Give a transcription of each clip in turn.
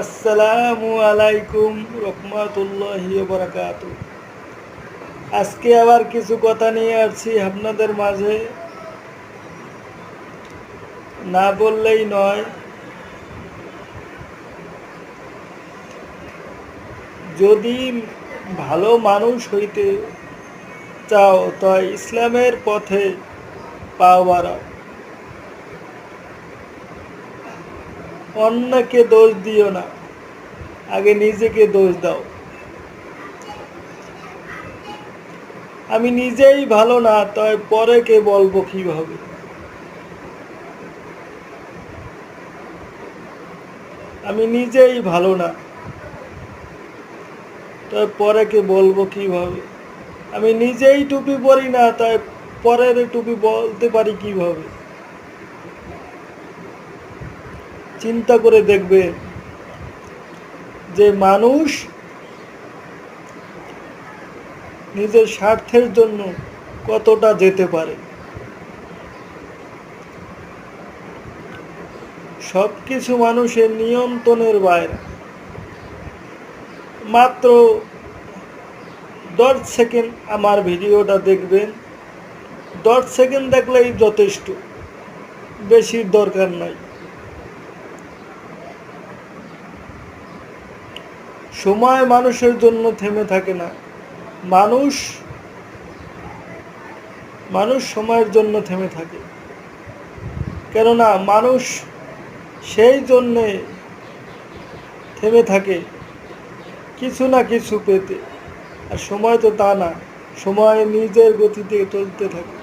আসসালামু আলাইকুম রহমতুল্লাহ বরাকাত আজকে আবার কিছু কথা নিয়ে আসছি আপনাদের মাঝে। না বললেই নয়, যদি ভালো মানুষ হইতে চাও তাই ইসলামের পথে পা অন্যকে দোষ দিও না। আগে নিজেকে দোষ দাও। আমি নিজেই ভালো না তাই পরে কে বলব কীভাবে। আমি নিজেই ভালো না তাই পরে কে বলব কীভাবে। আমি নিজেই টুপি পরি না তাই পরের টুপি বলতে পারি কীভাবে। চিন্তা করে দেখবে যে মানুষ নিজের স্বার্থের জন্য কতটা যেতে পারে। সব কিছু মানুষের নিয়ন্ত্রণের বাইরে। মাত্র দশ সেকেন্ড আমার ভিডিওটা দেখবেন। দশ সেকেন্ড দেখলেই যথেষ্ট, বেশির দরকার নাই। সময় মানুষের জন্য থেমে থাকে না। মানুষ মানুষ সময়ের জন্য থেমে থাকে। কেননা মানুষ সেই জন্যে থেমে থাকে কিছু না কিছু পেতে। আর সময় তো তা না, সময় নিজের গতিতে চলতে থাকে।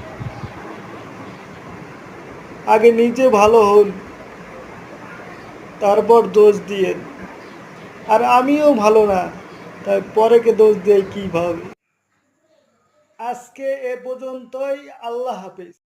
আগে নিজে ভালো হন, তারপর দোষ দিয়ে আর আমিও ভালো না। তাই পরেকে দোষ দিয়ে কীভাবে? আজকে এ পর্যন্তই। আল্লাহ হাফেজ।